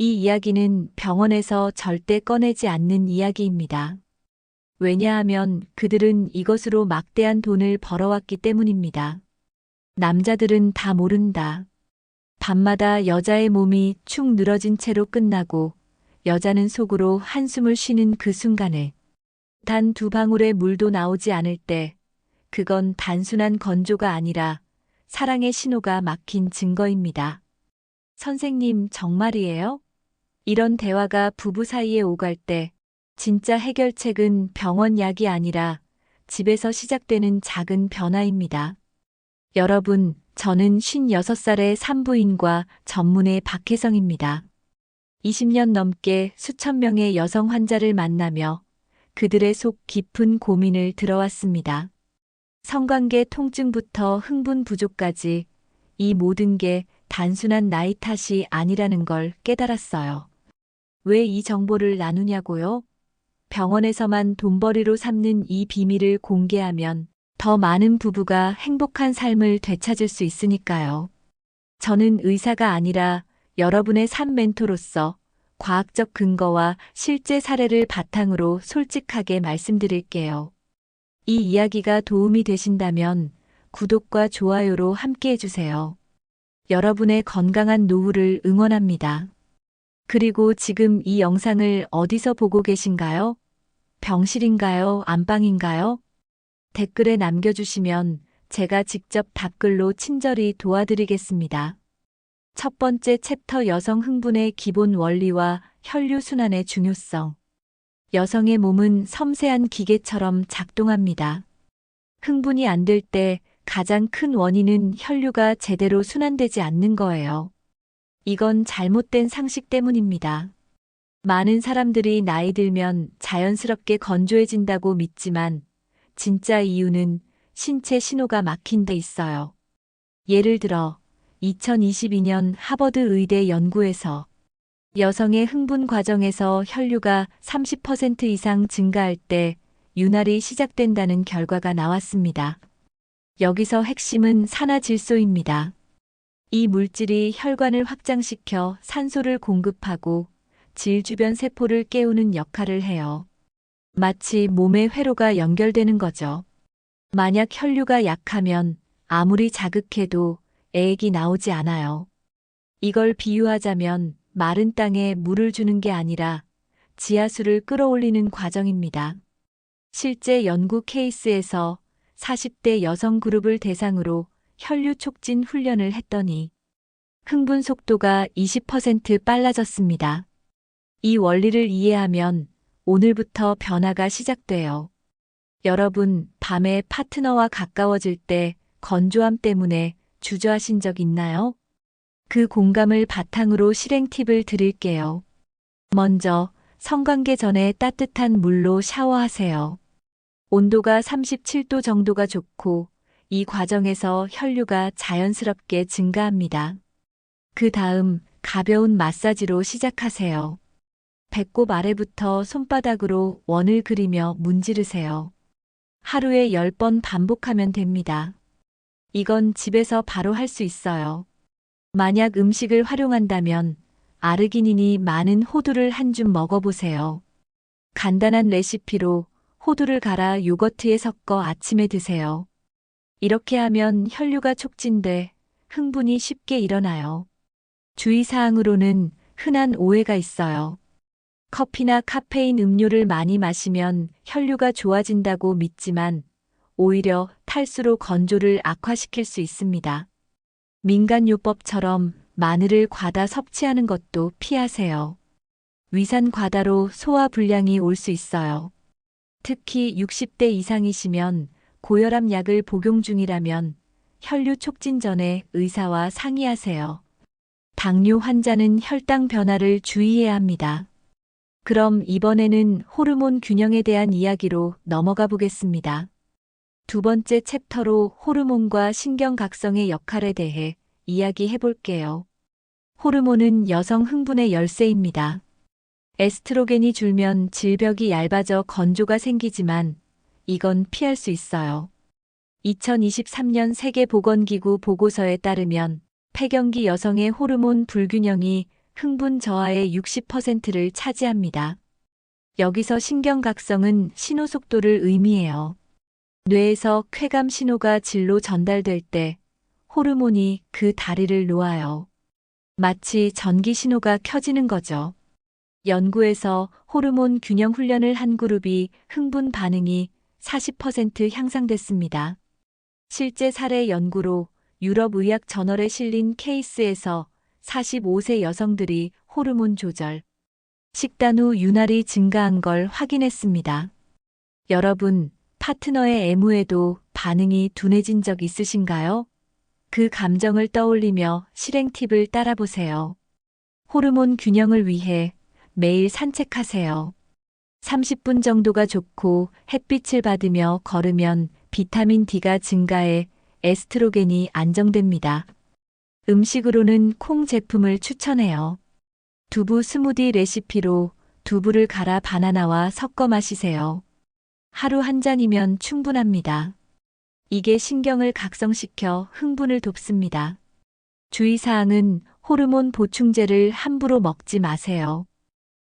이 이야기는 병원에서 절대 꺼내지 않는 이야기입니다. 왜냐하면 그들은 이것으로 막대한 돈을 벌어왔기 때문입니다. 남자들은 다 모른다. 밤마다 여자의 몸이 축 늘어진 채로 끝나고 여자는 속으로 한숨을 쉬는 그 순간에 단 두 방울의 물도 나오지 않을 때 그건 단순한 건조가 아니라 사랑의 신호가 막힌 증거입니다. 선생님, 정말이에요? 이런 대화가 부부 사이에 오갈 때 진짜 해결책은 병원 약이 아니라 집에서 시작되는 작은 변화입니다. 여러분, 저는 56살의 산부인과 전문의 박혜성입니다. 20년 넘게 수천 명의 여성 환자를 만나며 그들의 속 깊은 고민을 들어왔습니다. 성관계 통증부터 흥분 부족까지 이 모든 게 단순한 나이 탓이 아니라는 걸 깨달았어요. 왜 이 정보를 나누냐고요? 병원에서만 돈벌이로 삼는 이 비밀을 공개하면 더 많은 부부가 행복한 삶을 되찾을 수 있으니까요. 저는 의사가 아니라 여러분의 삶 멘토로서 과학적 근거와 실제 사례를 바탕으로 솔직하게 말씀드릴게요. 이 이야기가 도움이 되신다면 구독과 좋아요로 함께 해주세요. 여러분의 건강한 노후를 응원합니다. 그리고 지금 이 영상을 어디서 보고 계신가요? 병실인가요? 안방인가요? 댓글에 남겨주시면 제가 직접 답글로 친절히 도와드리겠습니다. 첫 번째 챕터 여성 흥분의 기본 원리와 혈류순환의 중요성. 여성의 몸은 섬세한 기계처럼 작동합니다. 흥분이 안 될 때 가장 큰 원인은 혈류가 제대로 순환되지 않는 거예요. 이건 잘못된 상식 때문입니다. 많은 사람들이 나이 들면 자연스럽게 건조해진다고 믿지만 진짜 이유는 신체 신호가 막힌 데 있어요. 예를 들어 2022년 하버드 의대 연구에서 여성의 흥분 과정에서 혈류가 30% 이상 증가할 때 윤활이 시작된다는 결과가 나왔습니다. 여기서 핵심은 산화 질소입니다. 이 물질이 혈관을 확장시켜 산소를 공급하고 질 주변 세포를 깨우는 역할을 해요. 마치 몸의 회로가 연결되는 거죠. 만약 혈류가 약하면 아무리 자극해도 애액이 나오지 않아요. 이걸 비유하자면 마른 땅에 물을 주는 게 아니라 지하수를 끌어올리는 과정입니다. 실제 연구 케이스에서 40대 여성 그룹을 대상으로 혈류 촉진 훈련을 했더니 흥분 속도가 20% 빨라졌습니다. 이 원리를 이해하면 오늘부터 변화가 시작돼요. 여러분, 밤에 파트너와 가까워질 때 건조함 때문에 주저하신 적 있나요? 그 공감을 바탕으로 실행 팁을 드릴게요. 먼저, 성관계 전에 따뜻한 물로 샤워하세요. 온도가 37도 정도가 좋고, 이 과정에서 혈류가 자연스럽게 증가합니다. 그 다음, 가벼운 마사지로 시작하세요. 배꼽 아래부터 손바닥으로 원을 그리며 문지르세요. 하루에 10번 반복하면 됩니다. 이건 집에서 바로 할 수 있어요. 만약 음식을 활용한다면 아르기닌이 많은 호두를 한 줌 먹어보세요. 간단한 레시피로 호두를 갈아 요거트에 섞어 아침에 드세요. 이렇게 하면 혈류가 촉진돼 흥분이 쉽게 일어나요. 주의사항으로는 흔한 오해가 있어요. 커피나 카페인 음료를 많이 마시면 혈류가 좋아진다고 믿지만 오히려 탈수로 건조를 악화시킬 수 있습니다. 민간요법처럼 마늘을 과다 섭취하는 것도 피하세요. 위산 과다로 소화 불량이 올 수 있어요. 특히 60대 이상이시면 고혈압 약을 복용 중이라면 혈류 촉진 전에 의사와 상의하세요. 당뇨 환자는 혈당 변화를 주의해야 합니다. 그럼 이번에는 호르몬 균형에 대한 이야기로 넘어가 보겠습니다. 두 번째 챕터로 호르몬과 신경각성의 역할에 대해 이야기해 볼게요. 호르몬은 여성 흥분의 열쇠입니다. 에스트로겐이 줄면 질벽이 얇아져 건조가 생기지만 이건 피할 수 있어요. 2023년 세계보건기구 보고서에 따르면 폐경기 여성의 호르몬 불균형이 흥분 저하의 60%를 차지합니다. 여기서 신경각성은 신호 속도를 의미해요. 뇌에서 쾌감 신호가 질로 전달될 때 호르몬이 그 다리를 놓아요. 마치 전기 신호가 켜지는 거죠. 연구에서 호르몬 균형 훈련을 한 그룹이 흥분 반응이 40% 향상됐습니다. 실제 사례 연구로 유럽 의학 저널에 실린 케이스에서 45세 여성들이 호르몬 조절, 식단 후 윤활이 증가한 걸 확인했습니다. 여러분, 파트너의 애무에도 반응이 둔해진 적 있으신가요? 그 감정을 떠올리며 실행 팁을 따라보세요. 호르몬 균형을 위해 매일 산책하세요. 30분 정도가 좋고 햇빛을 받으며 걸으면 비타민 D가 증가해 에스트로겐이 안정됩니다. 음식으로는 콩 제품을 추천해요. 두부 스무디 레시피로 두부를 갈아 바나나와 섞어 마시세요. 하루 한 잔이면 충분합니다. 이게 신경을 각성시켜 흥분을 돕습니다. 주의사항은 호르몬 보충제를 함부로 먹지 마세요.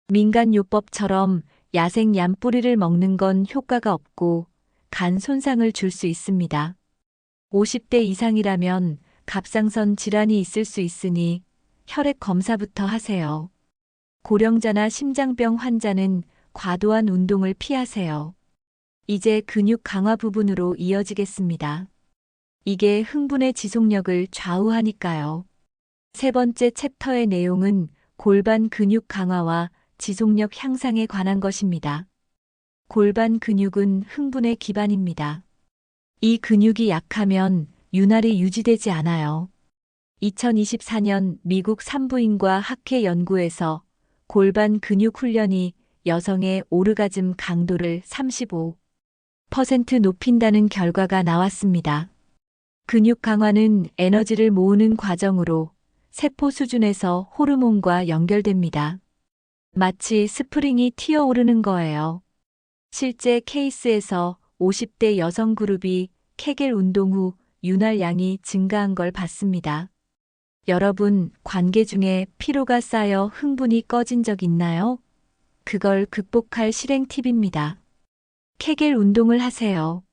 민간요법처럼 야생 얌뿌리를 먹는 건 효과가 없고 간 손상을 줄 수 있습니다. 50대 이상이라면 갑상선 질환이 있을 수 있으니 혈액 검사부터 하세요. 고령자나 심장병 환자는 과도한 운동을 피하세요. 이제 근육 강화 부분으로 이어지겠습니다. 이게 흥분의 지속력을 좌우하니까요. 세 번째 챕터의 내용은 골반 근육 강화와 지속력 향상에 관한 것입니다. 골반 근육은 흥분의 기반입니다. 이 근육이 약하면 윤활이 유지되지 않아요. 2024년 미국 산부인과 학회 연구에서 골반 근육 훈련이 여성의 오르가즘 강도를 35% 높인다는 결과가 나왔습니다. 근육 강화는 에너지를 모으는 과정으로 세포 수준에서 호르몬과 연결됩니다. 마치 스프링이 튀어오르는 거예요. 실제 케이스에서 50대 여성 그룹이 케겔 운동 후 윤활량이 증가한 걸 봤습니다. 여러분, 관계 중에 피로가 쌓여 흥분이 꺼진 적 있나요? 그걸 극복할 실행 팁입니다. 케겔 운동을 하세요.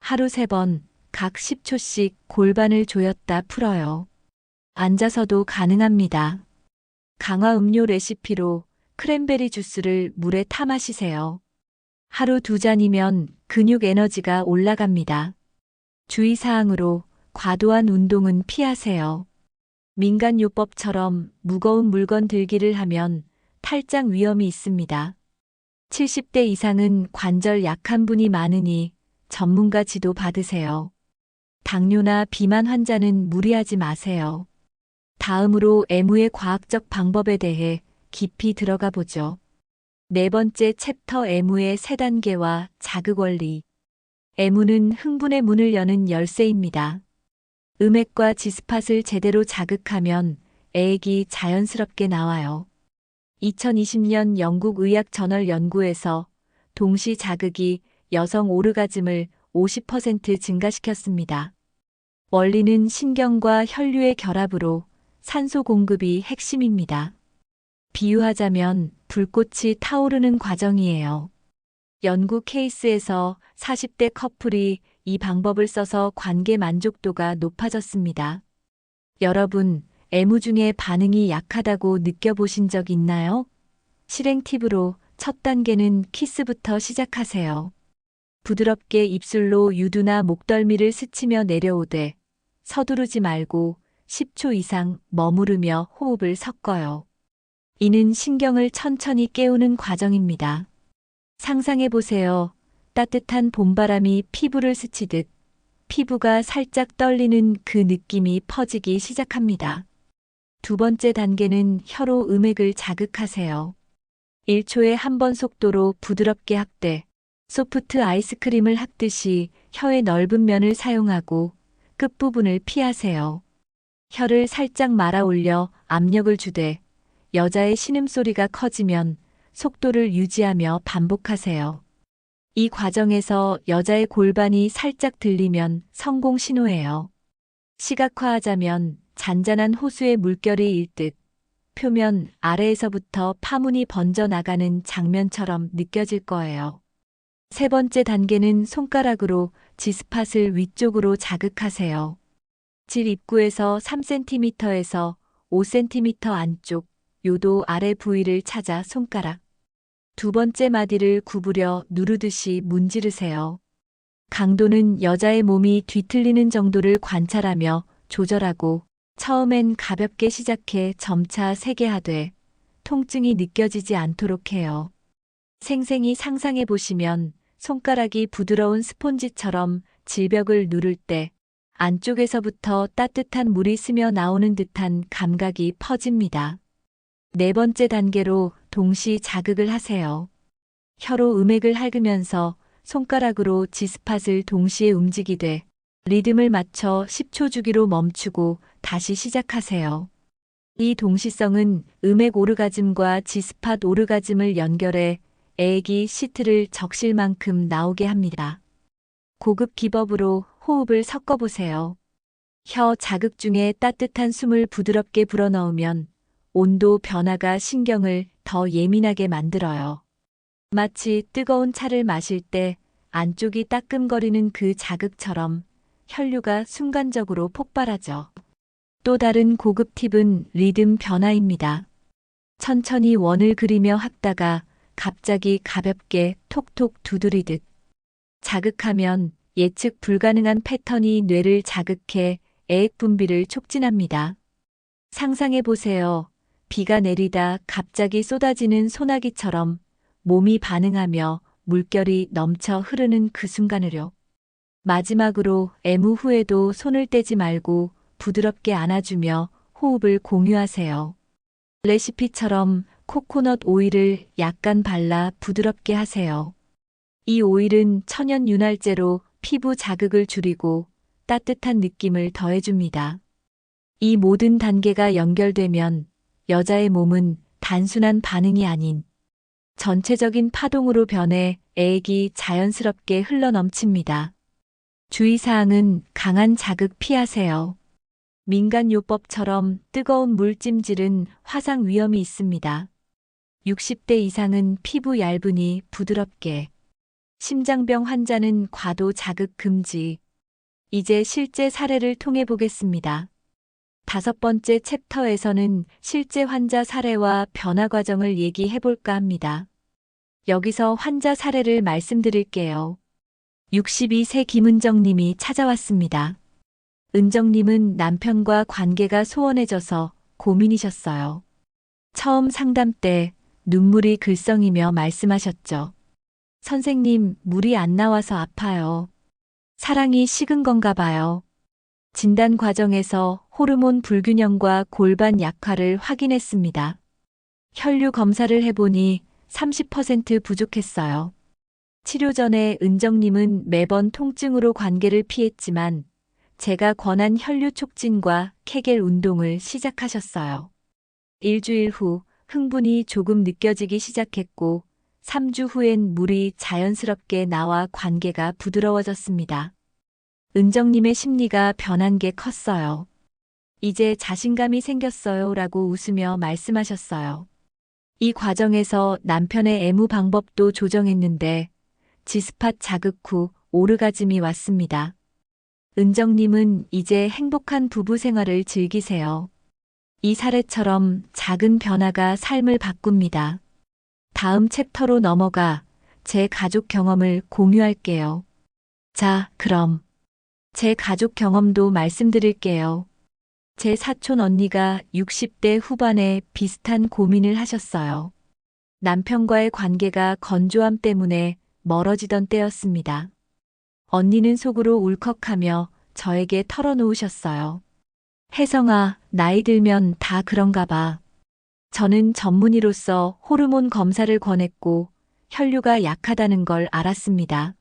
하루 세 번, 각 10초씩 골반을 조였다 풀어요. 앉아서도 가능합니다. 강화 음료 레시피로 크랜베리 주스를 물에 타 마시세요. 하루 두 잔이면 근육 에너지가 올라갑니다. 주의사항으로 과도한 운동은 피하세요. 민간요법처럼 무거운 물건 들기를 하면 탈장 위험이 있습니다. 70대 이상은 관절 약한 분이 많으니 전문가 지도 받으세요. 당뇨나 비만 환자는 무리하지 마세요. 다음으로 애무의 과학적 방법에 대해 깊이 들어가 보죠. 네 번째 챕터 애무의 세 단계와 자극 원리. 애무는 흥분의 문을 여는 열쇠입니다. 음액과 지스팟을 제대로 자극하면 애액이 자연스럽게 나와요. 2020년 영국 의학 저널 연구에서 동시 자극이 여성 오르가즘을 50% 증가시켰습니다. 원리는 신경과 혈류의 결합으로 산소 공급이 핵심입니다. 비유하자면 불꽃이 타오르는 과정이에요. 연구 케이스에서 40대 커플이 이 방법을 써서 관계 만족도가 높아졌습니다. 여러분, 애무 중에 반응이 약하다고 느껴보신 적 있나요? 실행 팁으로 첫 단계는 키스부터 시작하세요. 부드럽게 입술로 유두나 목덜미를 스치며 내려오되 서두르지 말고 10초 이상 머무르며 호흡을 섞어요. 이는 신경을 천천히 깨우는 과정입니다. 상상해 보세요. 따뜻한 봄바람이 피부를 스치듯 피부가 살짝 떨리는 그 느낌이 퍼지기 시작합니다. 두 번째 단계는 혀로 음액을 자극하세요. 1초에 한 번 속도로 부드럽게 학대, 소프트 아이스크림을 학듯이 혀의 넓은 면을 사용하고 끝부분을 피하세요. 혀를 살짝 말아 올려 압력을 주되 여자의 신음소리가 커지면 속도를 유지하며 반복하세요. 이 과정에서 여자의 골반이 살짝 들리면 성공 신호예요. 시각화하자면 잔잔한 호수의 물결이 일듯 표면 아래에서부터 파문이 번져 나가는 장면처럼 느껴질 거예요. 세 번째 단계는 손가락으로 지스팟을 위쪽으로 자극하세요. 질 입구에서 3cm에서 5cm 안쪽, 요도 아래 부위를 찾아 손가락. 두 번째 마디를 구부려 누르듯이 문지르세요. 강도는 여자의 몸이 뒤틀리는 정도를 관찰하며 조절하고 처음엔 가볍게 시작해 점차 세게 하되 통증이 느껴지지 않도록 해요. 생생히 상상해 보시면 손가락이 부드러운 스폰지처럼 질벽을 누를 때 안쪽에서부터 따뜻한 물이 스며 나오는 듯한 감각이 퍼집니다. 네 번째 단계로 동시 자극을 하세요. 혀로 음액을 핥으면서 손가락으로 지스팟을 동시에 움직이되 리듬을 맞춰 10초 주기로 멈추고 다시 시작하세요. 이 동시성은 음액 오르가즘과 지스팟 오르가즘을 연결해 애기 시트를 적실 만큼 나오게 합니다. 고급 기법으로 호흡을 섞어보세요. 혀 자극 중에 따뜻한 숨을 부드럽게 불어넣으면 온도 변화가 신경을 더 예민하게 만들어요. 마치 뜨거운 차를 마실 때 안쪽이 따끔거리는 그 자극처럼 혈류가 순간적으로 폭발하죠. 또 다른 고급 팁은 리듬 변화입니다. 천천히 원을 그리며 합다가 갑자기 가볍게 톡톡 두드리듯 자극하면 예측 불가능한 패턴이 뇌를 자극해 애액 분비를 촉진합니다. 상상해 보세요. 비가 내리다 갑자기 쏟아지는 소나기처럼 몸이 반응하며 물결이 넘쳐 흐르는 그 순간을요. 마지막으로 애무 후에도 손을 떼지 말고 부드럽게 안아주며 호흡을 공유하세요. 레시피처럼 코코넛 오일을 약간 발라 부드럽게 하세요. 이 오일은 천연 윤활제로 피부 자극을 줄이고 따뜻한 느낌을 더해줍니다. 이 모든 단계가 연결되면 여자의 몸은 단순한 반응이 아닌 전체적인 파동으로 변해 애액이 자연스럽게 흘러넘칩니다. 주의사항은 강한 자극 피하세요. 민간요법처럼 뜨거운 물찜질은 화상 위험이 있습니다. 60대 이상은 피부 얇으니 부드럽게. 심장병 환자는 과도 자극 금지. 이제 실제 사례를 통해 보겠습니다. 다섯 번째 챕터에서는 실제 환자 사례와 변화 과정을 얘기해 볼까 합니다. 여기서 환자 사례를 말씀드릴게요. 62세 김은정 님이 찾아왔습니다. 은정 님은 남편과 관계가 소원해져서 고민이셨어요. 처음 상담 때 눈물이 글썽이며 말씀하셨죠. 선생님, 물이 안 나와서 아파요. 사랑이 식은 건가 봐요. 진단 과정에서 호르몬 불균형과 골반 약화를 확인했습니다. 혈류 검사를 해보니 30% 부족했어요. 치료 전에 은정님은 매번 통증으로 관계를 피했지만 제가 권한 혈류 촉진과 케겔 운동을 시작하셨어요. 일주일 후 흥분이 조금 느껴지기 시작했고 3주 후엔 물이 자연스럽게 나와 관계가 부드러워졌습니다. 은정님의 심리가 변한 게 컸어요. 이제 자신감이 생겼어요 라고 웃으며 말씀하셨어요. 이 과정에서 남편의 애무 방법도 조정했는데 지스팟 자극 후 오르가즘이 왔습니다. 은정님은 이제 행복한 부부 생활을 즐기세요. 이 사례처럼 작은 변화가 삶을 바꿉니다. 다음 챕터로 넘어가 제 가족 경험을 공유할게요. 자, 그럼 제 가족 경험도 말씀드릴게요. 제 사촌 언니가 60대 후반에 비슷한 고민을 하셨어요. 남편과의 관계가 건조함 때문에 멀어지던 때였습니다. 언니는 속으로 울컥하며 저에게 털어놓으셨어요. 혜성아, 나이 들면 다 그런가 봐. 저는 전문의로서 호르몬 검사를 권했고 혈류가 약하다는 걸 알았습니다.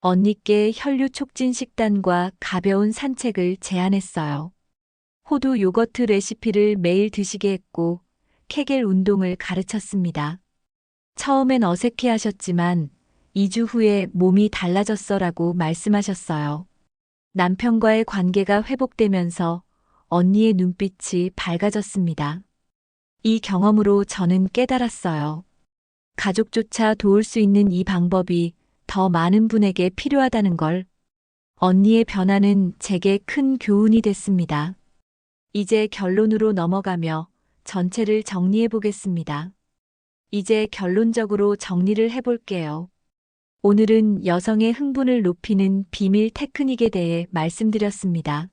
언니께 혈류 촉진 식단과 가벼운 산책을 제안했어요. 호두 요거트 레시피를 매일 드시게 했고 케겔 운동을 가르쳤습니다. 처음엔 어색해 하셨지만 2주 후에 몸이 달라졌어라고 말씀하셨어요. 남편과의 관계가 회복되면서 언니의 눈빛이 밝아졌습니다. 이 경험으로 저는 깨달았어요. 가족조차 도울 수 있는 이 방법이 더 많은 분에게 필요하다는 걸. 언니의 변화는 제게 큰 교훈이 됐습니다. 이제 결론으로 넘어가며 전체를 정리해 보겠습니다. 이제 결론적으로 정리를 해볼게요. 오늘은 여성의 흥분을 높이는 비밀 테크닉에 대해 말씀드렸습니다.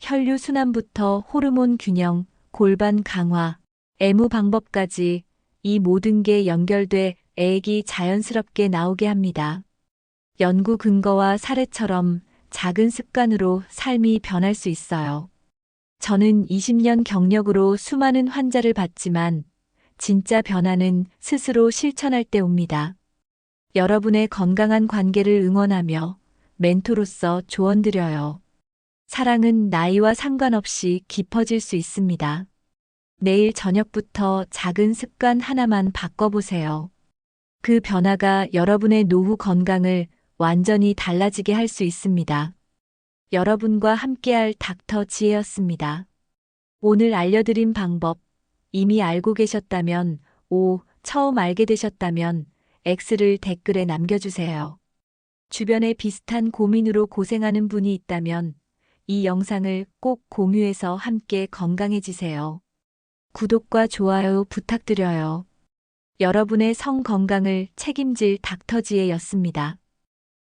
혈류 순환부터 호르몬 균형, 골반 강화, 애무 방법까지 이 모든 게 연결돼 애기 자연스럽게 나오게 합니다. 연구 근거와 사례처럼 작은 습관으로 삶이 변할 수 있어요. 저는 20년 경력으로 수많은 환자를 봤지만 진짜 변화는 스스로 실천할 때 옵니다. 여러분의 건강한 관계를 응원하며 멘토로서 조언드려요. 사랑은 나이와 상관없이 깊어질 수 있습니다. 내일 저녁부터 작은 습관 하나만 바꿔보세요. 그 변화가 여러분의 노후 건강을 완전히 달라지게 할 수 있습니다. 여러분과 함께할 닥터 지혜였습니다. 오늘 알려드린 방법, 이미 알고 계셨다면 O, 처음 알게 되셨다면 X를 댓글에 남겨주세요. 주변에 비슷한 고민으로 고생하는 분이 있다면 이 영상을 꼭 공유해서 함께 건강해지세요. 구독과 좋아요 부탁드려요. 여러분의 성 건강을 책임질 닥터지혜였습니다.